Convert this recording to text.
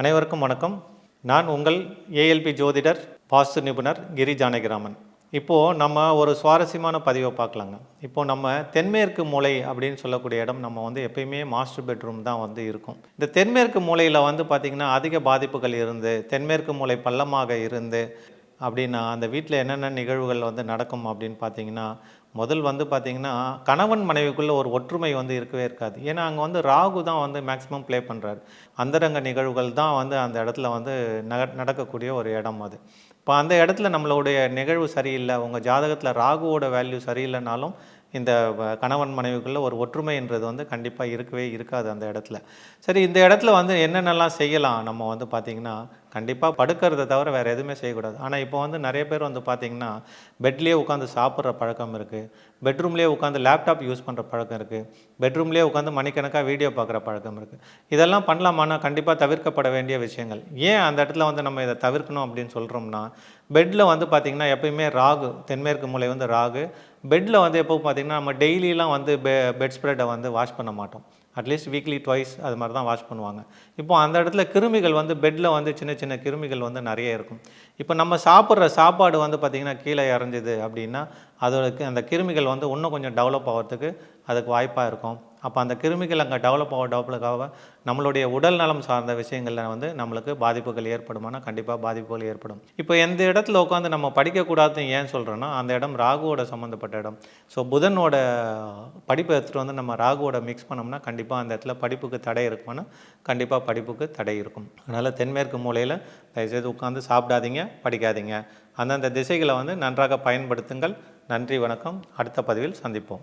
அனைவருக்கும் வணக்கம். நான் உங்கள் ஏஎல்பி ஜோதிடர் வாஸ்து நிபுணர் கிரி ஜானகிராமன். இப்போது நம்ம ஒரு சுவாரஸ்யமான பதிவை பார்க்கலாங்க. இப்போது நம்ம தென்மேற்கு மூலை அப்படின்னு சொல்லக்கூடிய இடம் நம்ம வந்து எப்பயுமே மாஸ்டர் பெட்ரூம் தான் வந்து இருக்கும். இந்த தென்மேற்கு மூலையில் வந்து பார்த்திங்கன்னா அதிக பாதிப்புகள் இருந்து தென்மேற்கு மூலை பள்ளமாக இருந்து அப்படின்னா அந்த வீட்டில் என்னென்ன நிகழ்வுகள் வந்து நடக்கும் அப்படின்னு பார்த்தீங்கன்னா முதல் வந்து பார்த்திங்கன்னா கணவன் மனைவிக்குள்ளே ஒரு ஒற்றுமை வந்து இருக்கவே இருக்காது. ஏன்னா அங்கே வந்து ராகு தான் வந்து மேக்ஸிமம் ப்ளே பண்ணுறாரு அந்தரங்க நிகழ்வுகள் தான் வந்து அந்த இடத்துல வந்து நக நடக்கக்கூடிய ஒரு இடம் அது. இப்போ அந்த இடத்துல நம்மளுடைய நிகழ்வு சரியில்லை உங்கள் ஜாதகத்தில் ராகுவோட வேல்யூ சரியில்லைனாலும் இந்த வ- கணவன் மனைவிக்குள்ளே ஒரு ஒற்றுமைன்றது வந்து கண்டிப்பாக இருக்கவே இருக்காது அந்த இடத்துல. சரி இந்த இடத்துல வந்து என்னென்னலாம் செய்யலாம்? நம்ம வந்து பார்த்திங்கன்னா கண்டிப்பாக படுக்கிறத தவிர வேறு எதுவுமே செய்யக்கூடாது. ஆனால் இப்போ வந்து நிறைய பேர் வந்து பார்த்திங்கன்னா பெட்லேயே உட்காந்து சாப்பிட்ற பழக்கம் இருக்குது பெட்ரூம்லேயே உட்காந்து லேப்டாப் யூஸ் பண்ணுற பழக்கம் இருக்குது பெட்ரூம்லேயே உட்காந்து மணிக்கணக்காக வீடியோ பார்க்குற பழக்கம் இருக்குது இதெல்லாம் பண்ணலாமான்னா கண்டிப்பாக தவிர்க்கப்பட வேண்டிய விஷயங்கள். ஏன் அந்த இடத்துல வந்து நம்ம இதை தவிர்க்கணும் அப்படின்னு சொல்கிறோம்னா பெட்டில் வந்து பார்த்திங்கன்னா எப்பயுமே ராகு தென்மேற்கு மூலை வந்து ராகு. பெட்டில் வந்து எப்போ பார்த்திங்கன்னா நம்ம டெய்லியெலாம் வந்து பெ பெட் ஸ்ப்ரெட்டை வந்து வாஷ் பண்ண மாட்டோம். அட்லீஸ்ட் வீக்லி ட்வைஸ் அது மாதிரி தான் வாஷ் பண்ணுவாங்க. இப்போ அந்த இடத்துல கிருமிகள் வந்து பெட்டில் வந்து சின்ன சின்ன கிருமிகள் வந்து நிறைய இருக்கும். இப்போ நம்ம சாப்பிட்ற சாப்பாடு வந்து பார்த்திங்கன்னா கீழே இறஞ்சிது அப்படின்னா அதோட அந்த கிருமிகள் வந்து இன்னும் கொஞ்சம் டெவலப் ஆகிறதுக்கு அதுக்கு வாய்ப்பாக இருக்கும். அப்போ அந்த கிருமிகள் அங்கே டெவலப் ஆக டெவலப் ஆக நம்மளுடைய உடல் நலம் சார்ந்த விஷயங்களில் வந்து நம்மளுக்கு பாதிப்புகள் ஏற்படுமானா கண்டிப்பாக பாதிப்புகள் ஏற்படும். இப்போ எந்த இடத்துல உட்காந்து நம்ம படிக்கக்கூடாதுன்னு ஏன் சொல்கிறோன்னா அந்த இடம் ராகுவோட சம்மந்தப்பட்ட இடம். ஸோ புதனோட படிப்பை எடுத்துகிட்டு வந்து நம்ம ராகுவோட மிக்ஸ் பண்ணோம்னா கண்டிப்பாக அந்த இடத்துல படிப்புக்கு தடை இருக்குமானா கண்டிப்பாக படிப்புக்கு தடை இருக்கும். அதனால் தென்மேற்கு மூலையில் தயவுசெய்து உட்காந்து சாப்பிடாதீங்க படிக்காதீங்க. அந்தந்த திசைகளை வந்து நன்றாக பயன்படுத்துங்கள். நன்றி வணக்கம். அடுத்த பதிவில் சந்திப்போம்.